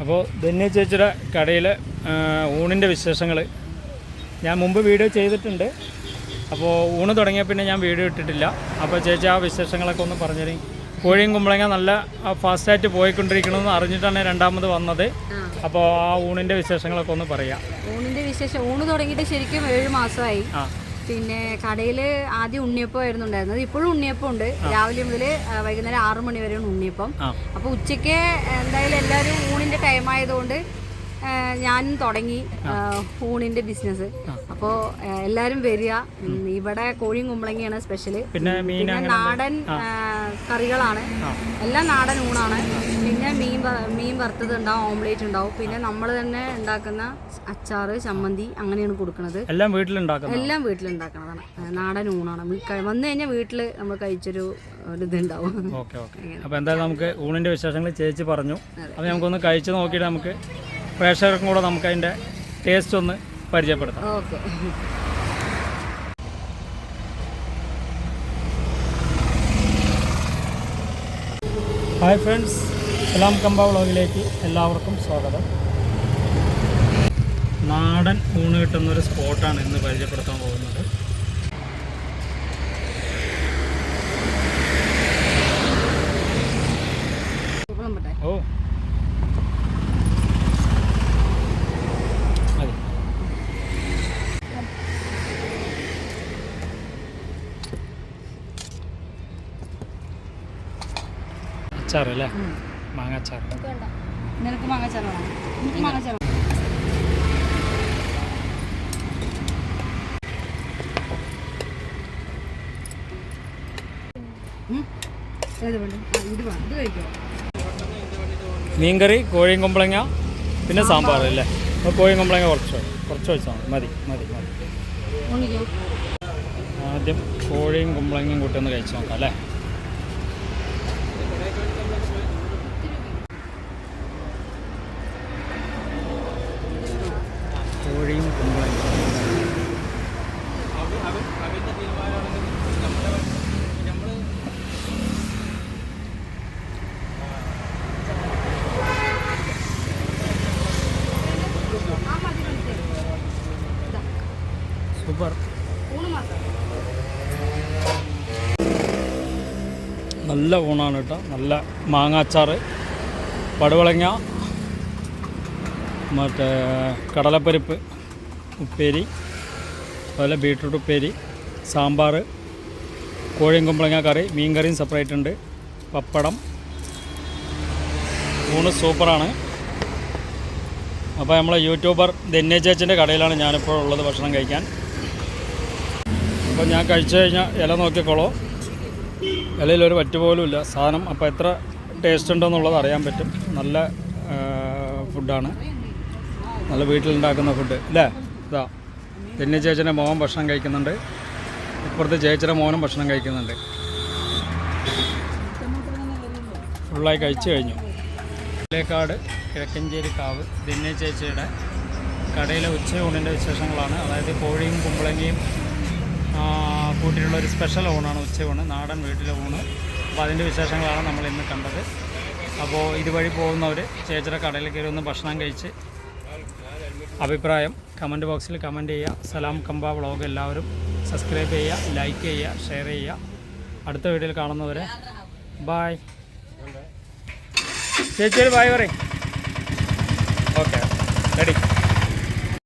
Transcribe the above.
അപ്പോൾ ധന്യ ചേച്ചിയുടെ കടയിൽ ഊണിന്റെ വിശേഷങ്ങൾ. ഞാൻ മുമ്പ് വീഡിയോ ചെയ്തിട്ടുണ്ട്. അപ്പോൾ ഊണ് തുടങ്ങിയ പിന്നെ ഞാൻ വീഡിയോ ഇട്ടിട്ടില്ല. അപ്പോൾ ചേച്ചി ആ വിശേഷങ്ങളൊക്കെ ഒന്ന് പറഞ്ഞുതരും. കോഴിയും കുമ്പളങ്ങ നല്ല ഫാസ്റ്റായിട്ട് പോയിക്കൊണ്ടിരിക്കണമെന്ന് അറിഞ്ഞിട്ടാണ് രണ്ടാമത് വന്നത്. അപ്പോൾ ആ ഊണിന്റെ വിശേഷങ്ങളൊക്കെ ഒന്ന് പറയാം. ഊണിന്റെ വിശേഷം ഊണ് തുടങ്ങിയിട്ട് ശരിക്കും ഏഴ് മാസമായി. ആ. പിന്നെ കടയിൽ ആദ്യം ഉണ്ണിയപ്പം ആയിരുന്നു ഉണ്ടായിരുന്നത്. ഇപ്പോഴും ഉണ്ണിയപ്പം ഉണ്ട്. രാവിലെ മുതൽ വൈകുന്നേരം ആറു മണി വരെയാണ് ഉണ്ണിയപ്പം. അപ്പോൾ ഉച്ചയ്ക്ക് എന്തായാലും എല്ലാവരും ഊണിന്റെ ടൈം ആയതുകൊണ്ട് ഞാനും തുടങ്ങി ഊണിന്റെ ബിസിനസ് അപ്പോ എല്ലാരും വരിക. ഇവിടെ കോഴിയും കുമ്പളങ്ങിയാണ് സ്പെഷ്യൽ പിന്നെ നാടൻ കറികളാണ്. എല്ലാം നാടൻ ഊണാണ്. പിന്നെ മീൻ മീൻ വറുത്തത് ഉണ്ടാവും ഓംലേറ്റ് ഉണ്ടാവും. പിന്നെ നമ്മൾ തന്നെ ഉണ്ടാക്കുന്ന അച്ചാറ് ചമ്മന്തി അങ്ങനെയാണ് കൊടുക്കുന്നത് എല്ലാം വീട്ടിലുണ്ടാക്കുന്നത്? എല്ലാം വീട്ടിലുണ്ടാക്കണതാണ്. ആ, നാടൻ ഊണാണ്. വന്നു കഴിഞ്ഞാൽ വീട്ടിൽ നമ്മൾ കഴിച്ചൊരു ഇതുണ്ടാവും. Okay okay. അപ്പോൾ എന്തായാലും നമുക്ക് ഊണിന്റെ വിശേഷങ്ങൾ ചേച്ചി പറഞ്ഞു. അപ്പോൾ നമുക്കൊന്ന് കഴിച്ചു നോക്കിയിട്ട് നമുക്ക് പ്രേക്ഷകർക്കും കൂടെ നമുക്ക് അതിന്റെ ടേസ്റ്റ് ഒന്ന് പരിചയപ്പെടുത്താം. Okay. Hi friends Salam Kamba വ്ളോഗിലേക്ക് എല്ലാവർക്കും സ്വാഗതം. നാടൻ ഊണ് കിട്ടുന്നൊരു സ്പോട്ടാണ് ഇന്ന് പരിചയപ്പെടുത്താൻ പോകുന്നത് ഓ മതി നിനക്ക് മാങ്ങാച്ചാറ് വേണം. എനിക്ക് മാങ്ങാച്ചാറ് മീൻകറി കോഴിയും കുമ്പളങ്ങ പിന്നെ സാമ്പാർ. അല്ലേ? അപ്പോൾ കോഴിയും കുമ്പളങ്ങ കുറച്ച് കുറച്ച് വെച്ചാൽ മതി. മതി മതി ആദ്യം കോഴിയും കുമ്പളങ്ങയും കൂട്ടി ഒന്ന് കഴിച്ച് നോക്കാം അല്ലേ കോഴിയും കുമ്പളങ്ങയും നല്ല ഊണാണ് കേട്ടോ. നല്ല മാങ്ങാച്ചാറ് പടുവളങ്ങ മറ്റേ കടലപ്പരിപ്പ്. ഉപ്പേരി അതുപോലെ ബീട്രൂട്ട് ഉപ്പേരി സാമ്പാർ കോഴിയും കുമ്പളങ്ങ കറി മീൻ കറിയും സെപ്പറേറ്റ് ഉണ്ട്. പപ്പടം. ഊണ് സൂപ്പറാണ് അപ്പോൾ നമ്മളെ യൂട്യൂബർ ധന്യ ചേച്ചിന്റെ കടയിലാണ് ഞാനിപ്പോൾ ഉള്ളത് ഭക്ഷണം കഴിക്കാൻ. അപ്പോൾ ഞാൻ കഴിച്ചു കഴിഞ്ഞാൽ ഇല നോക്കിക്കോളോ. ഇലയിലൊരു ഒരു വറ്റ് പോലും ഇല്ല. സാധനം അപ്പോൾ എത്ര ടേസ്റ്റ് ഉണ്ടെന്നുള്ളത് അറിയാൻ പറ്റും. നല്ല ഫുഡാണ് നല്ല വീട്ടിലുണ്ടാക്കുന്ന ഫുഡ് അല്ലേ ഇതാ ധന്യ ചേച്ചന്റെ മോൻ ഭക്ഷണം കഴിക്കുന്നുണ്ട്. ഇപ്പുറത്ത് ചേച്ചിയുടെ മോനും ഭക്ഷണം കഴിക്കുന്നുണ്ട്. ഫുള്ളായി കഴിച്ചു കഴിഞ്ഞു. പാലേക്കാട് കിഴക്കഞ്ചേരി കാവ് ധന്യ ചേച്ചിയുടെ കടയിലെ ഉച്ചയൂണിന്റെ വിശേഷങ്ങളാണ്. അതായത് കോഴിയും കുമ്പളങ്ങയും കൂട്ടിയിട്ടുള്ള ഒരു സ്പെഷ്യൽ ഊണാണ് ഉച്ചയൂണ് നാടൻ വീട്ടിലെ ഊണ്. അപ്പോൾ അതിന്റെ വിശേഷങ്ങളാണ് നമ്മൾ ഇന്ന് കണ്ടത്. അപ്പോൾ ഇതുവഴി പോകുന്നവർ ചേച്ചിയുടെ കടയിൽ കയറി ഒന്ന് ഭക്ഷണം കഴിച്ച് അഭിപ്രായം കമന്റ് ബോക്സിൽ കമന്റ് ചെയ്യുക. സലാം കമ്പ വ്ളോഗ് എല്ലാവരും സബ്സ്ക്രൈബ് ചെയ്യുക ലൈക്ക് ചെയ്യുക ഷെയർ ചെയ്യുക. അടുത്ത വീഡിയോയിൽ കാണുന്നവരെ ബായ്. ചേച്ചി ബായ് പറയും. Okay ready.